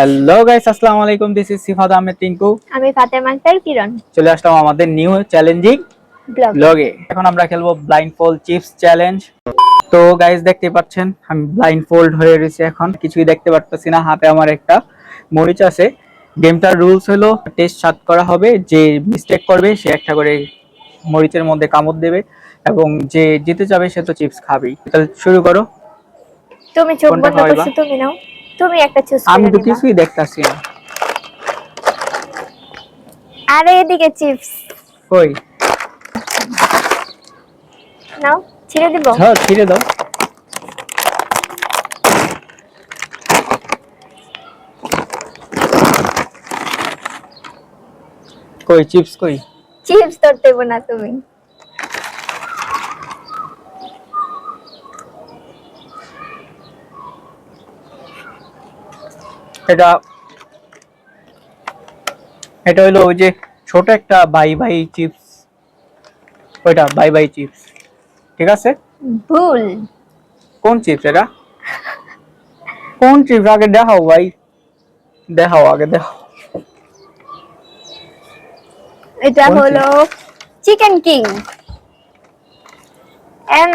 Hello guys আসসালামু আলাইকুম। This is Sifat Ahmed Tinku আমি ফাতেমা আক্তার কিরণ। চলে আসলাম আমাদের নিউ চ্যালেঞ্জিং ব্লগ এখন আমরা খেলব ব্লাইন্ড ফোল্ড চিপস চ্যালেঞ্জ তো গাইস দেখতে পাচ্ছেন আমি ব্লাইন্ড ফোল্ড হয়ে রয়েছে এখন। কিছুই দেখতে পারতেছি না হাতে আমার একটা মরিচ আছে। গেমটার রুলস হলো টেস্ট সাত করা হবে যে মিস্টেক করবে সে একটা করে মরিচের মধ্যে কামড় দেবে এবং যে জিতে যাবে সে তো চিপস খাবেই। তাহলে শুরু করো। তুমি চোখ বন্ধ? করছ তুমি নাও। তুমি একটা চুজ আমি তো কিছুই দেখতাছি না। আরে এদিকে চিপস কই? নাও ছিঁড়ে দিব। ধর ছিঁড়ে দাও। কই চিপস কই? চিপস ধরতে দেবো না তুমি। এটা এটা হলো ওই যে ছোট একটা বাই বাই চিপস। ওইটা বাই বাই চিপস ঠিক আছে? ভুল। কোন চিপস এটা? কোন চিপস? আগে দেখাও ভাই। দেখাও আগে দেখাও। এটা হলো চিকেন কিং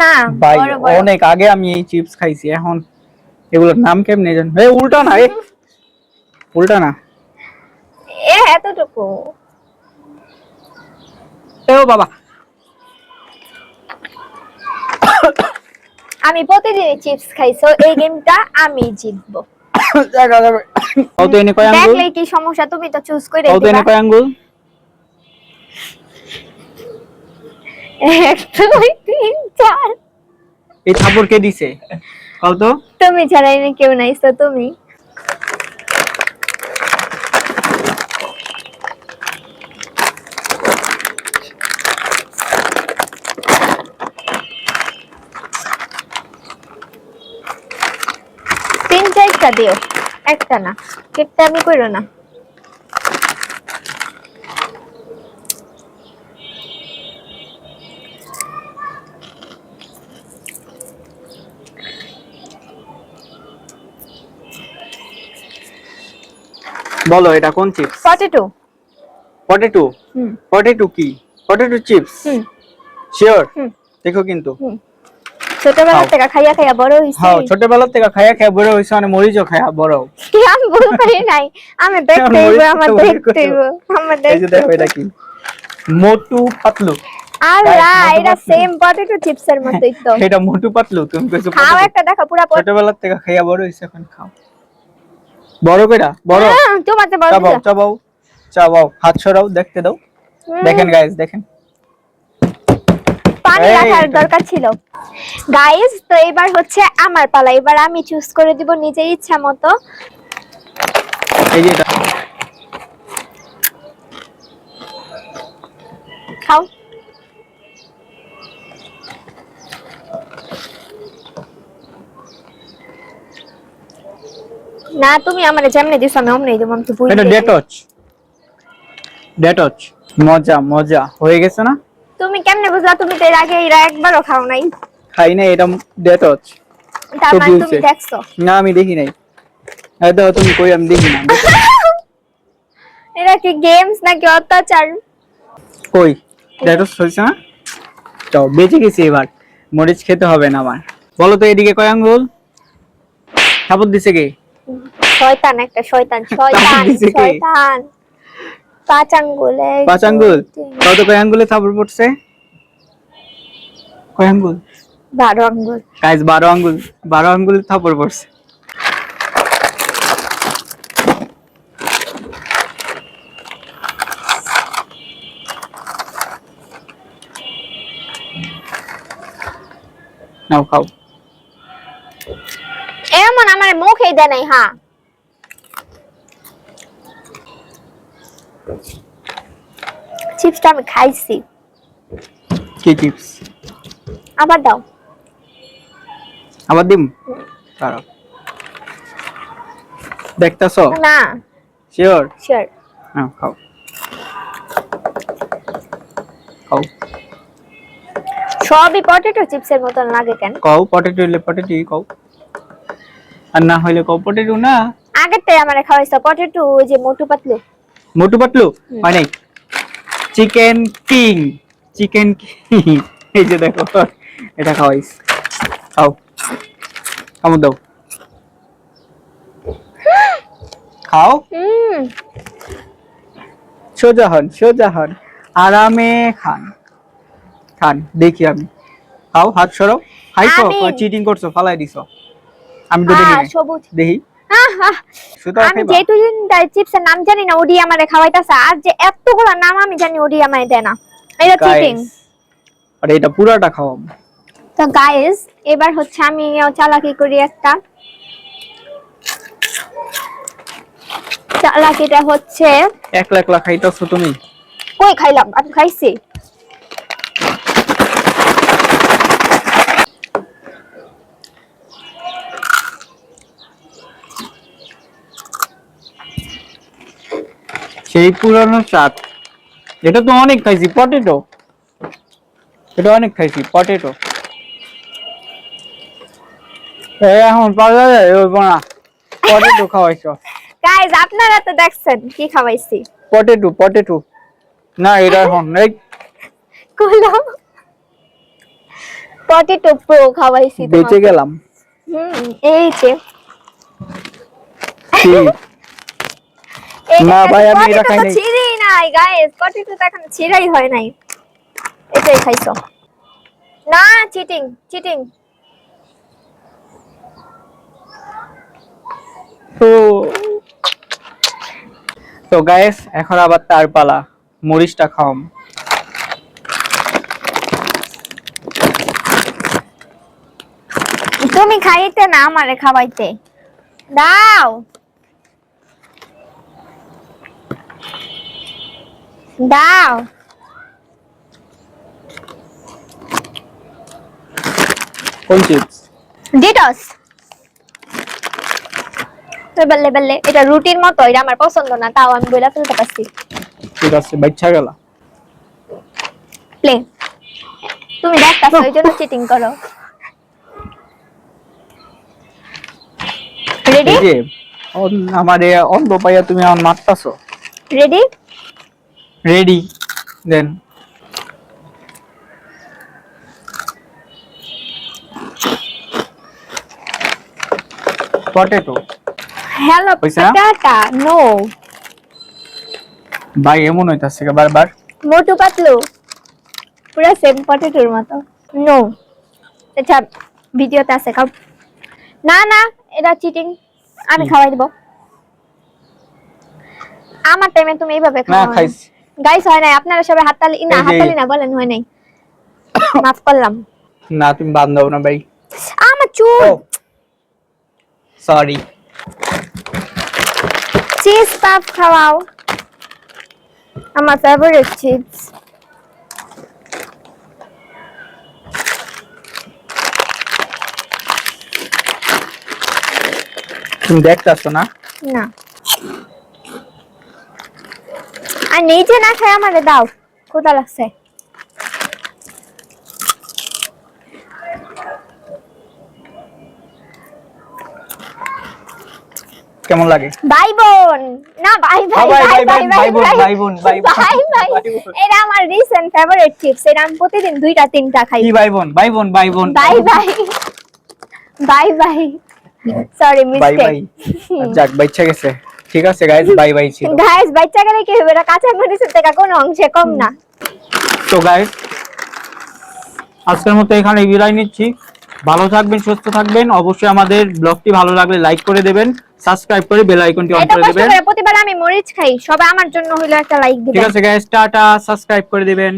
না ভাই অনেক আগে আমি এই চিপস খাইছি এখন এগুলোর নাম কেমনে জান? এ উল্টা না এ উল্টা না? এ এতটুকু। এ ও বাবা। আমি প্রতিদিন চিপস খাইছো এই গেমটা আমি জিতবো। দেখা যাবে কত এনে কয় আঙ্গুল? দেখলে কি সমস্যা তুমি তো চুজ করে কত এনে দিবা। কয় আঙ্গুল? এক দুই তিন চার। এই কে দিছে? কত? তুমি ছাড়া এনে কেউ নাই তো তুমি? চারটা দিও। একটা না। একটা আমি কইরো না। বলো এটা কোন চিপস? পটেটো পটেটো হুম। পটেটো কি? পটেটো চিপস হুম। শিওর হুম। দেখো কিন্তু। হুম। ছোটবেলা থেকে খাইয়া খাইয়া বড় হইছি। হ্যাঁ ছোটবেলা থেকে খাইয়া খাইয়া বড় হইছে মানে মরিচও খাইয়া বড়। কি আমি ভুল করি নাই আমি দেখতে হইব আমার দেখতে হইব। আমার এই যে দেখতে দেখো এটা কি? মোটু পাতলু। আল্লাহ এটা সেম পটেটো চিপস এর মতোই তো। এটা মোটু পাতলু তুমি কইছো খাও একটা দেখো পুরা ছোটবেলা থেকে খাইয়া বড় হইছে এখন খাও। বড় কইরা বড়। হ্যাঁ, তোমার বড় চাবাও চাবাও চাবাও হাত সরাও দেখতে দাও। দেখেন গাইস দেখেন। পানি রাখার দরকার ছিল। গাইস তো এবার হচ্ছে আমার পালা। এবার আমি চুজ করে দিব নিজের ইচ্ছা মতো। খাও। না তুমি আমার যেমনি দিছো আমি অমনি দিব। আমি তো ভুল এটা ডেটচ ডেটচ মজা মজা। হয়ে গেছে না? তুমি কেমনে বুঝলা? তুমি তো এর আগে এরা একবারও খাও নাই। খাই না এটা ডেটচ তার মানে তুমি দেখছ? না আমি দেখি নাই। এই দেখো তুমি কই আমি দেখি না। এরা কি গেমস নাকি অত্যাচার? কই? ডেটচ হয়েছে না? তো বেঁচে গেছি এবার। মরিচ খেতে হবে না আমার। বলো তো এদিকে কয় আঙ্গুল? সাপোর্ট দিছে কে? শয়তান একটা শয়তান শয়তান শয়তান। পাঁচ আঙ্গুল পাঁচ আঙ্গুল কত কয় আঙ্গুলে থাপড় পড়ছে? কয় আঙ্গুল? বারো আঙ্গুল। গাইস বারো আঙ্গুল বারো আঙ্গুল থাপড় পড়ছে। নাও খাও। এমন আমার মুখেই দেয় নাই হ্যাঁ। চিপসটা আমি খাইছি। কি চিপস আবার দাও। আবার দিম? দাঁড়াও। দেখতাছ? না। শিওর শিওর হ্যাঁ খাও। খাও। সবই পটেটো চিপসের মতন লাগে কেন? কও পটেটো হইলে পটেটোই কও আর না হইলে কও পটেটো না। আগেরটাই আমার খাওয়াইছো পটেটো ওই যে মোটু পাতলু। মোটু পাতলু। হয় নাই? চিকেন কিং চিকেন কিং এই যে দেখো এটা খাওয়াইস খাও। কামড় দাও। খাও? সোজা হন সোজা হন। আরামে খান। খান দেখি আমি। খাও হাত সরাও। খাইছো চিটিং করছ ফালাই দিছো। আমি তো দেখি দেখি। আমি যেহেতু চিপসের নাম জানি না ওডি আমারে খাওয়াইতাছে। আর যে এতগুলো নাম আমি জানি ওডি আমায় দেয় না। এটা চিটিং আরে এটা পুরাটা খাও তো গাইস এবার হচ্ছে আমি চালাকি করি একটা। চালাকিটা হচ্ছে একলা একলা খাইতেছো তুমি? কই খাইলাম? আমি খাইছি। সেই পুরানো চাট। এটা তো অনেক খাইছি পটেটো। এটা অনেক খাইছি পটেটো। এখন পাওয়া যায় ওই না। পটেটো খাওয়াইছো। গাইস আপনারা তো দেখছেন কি খাওয়াইছি। Potato potato. না এটা এখন এই কইলো পটেটো প্রো খাওয়াইছি বেঁচে গেলাম। হুম এই যে। না ভাই, আমি এটা খাই নাই। ছিঁড়েই নাই গাইস পটেটো তো এখন ছিঁড়াই হয় নাই। এটাই খাইছো। না চিটিং চিটিং তো তো গায়েস এখন আবার তার পালা। মরিচটা খাওয়াম। তুমি খাইতে না আমারে খাওয়াইতে। দাও। দাও। কোন চিপস ডিটস বললে বললে এটা রুটির মতো এটা আমার পছন্দ না তাও আমি বইলা ফেলতে পারছি। ঠিক আছে বাচ্চা গেলা। প্লে। তুমি দেখতাছো এই জন্য চিটিং করো। রেডি আমার অন্ধ পাইয়া তুমি আমার মারতাছো। Ready ready then potato hello না? পটাটা নো ভাই এমন হইতাছে বারবার মোটু পাতলু পুরো সেম পটেটোর মতো নো আচ্ছা ভিডিওতে আছে খাও না না এটা চিটিং আমি? খাওয়াই দিব আমার টাইমে তুমি এইভাবে না খাও খাইছি গাইস হয় নাই। আপনারা সবাই হাততালি না হাততালি না বলেন হয় নাই। মাফ করলাম। না তুমি বান্ধব না ভাই। আমার চুল! সরি চিজ পাপ খাওয়াও। আমার ফেভারিট চিপস তুমি দেখতাছো না? না। আর নিজে না খাই আমারে দাও কোথা লাগছে। কেমন লাগে? ভাই বোন না ভাই ভাই ভাই, ভাই ভাই, ভাই ভাই, ভাই বোন, ভাই ভাই বোন, ভাই ভাই ভাই ভাই। এটা আমার রিসেন্ট ফেভারিট চিপস এটা আমি প্রতিদিন দুইটা তিনটা খাই। কি ভাই বোন ভাই বোন ভাই বোন bye bye bye bye sorry mistake যাক গেছে। ঠিক আছে গাইস বাই বাই ছিল। গাইস বাচ্চা গেলে কি হবে? এটা কাঁচা মরিচের থেকে কোনো অংশে কম না। তো গাইস আজকের মতো এখানে বিদায় নিচ্ছি। ভালো থাকবেন সুস্থ থাকবেন। অবশ্যই আমাদের ব্লগটি ভালো লাগলে লাইক করে দেবেন সাবস্ক্রাইব করে বেল আইকনটি অন করে দেবেন। প্রতিবার আমি মরিচ খাই সবাই আমার জন্য হইল একটা লাইক দিবেন। ঠিক আছে গাইস টাটা সাবস্ক্রাইব করে দিবেন।